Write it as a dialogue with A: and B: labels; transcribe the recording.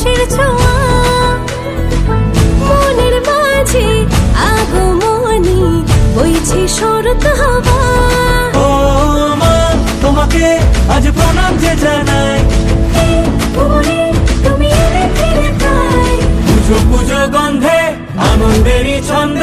A: আকাশের ছোঁয়া। মনের মাঝে আগমনী বইছে শরৎ হওয়া।
B: ও মা তোমাকে আজ প্রণাম যে জানাই।
A: তুমি
B: পুজো পুজো গন্ধে আনন্দেরই ছন্দে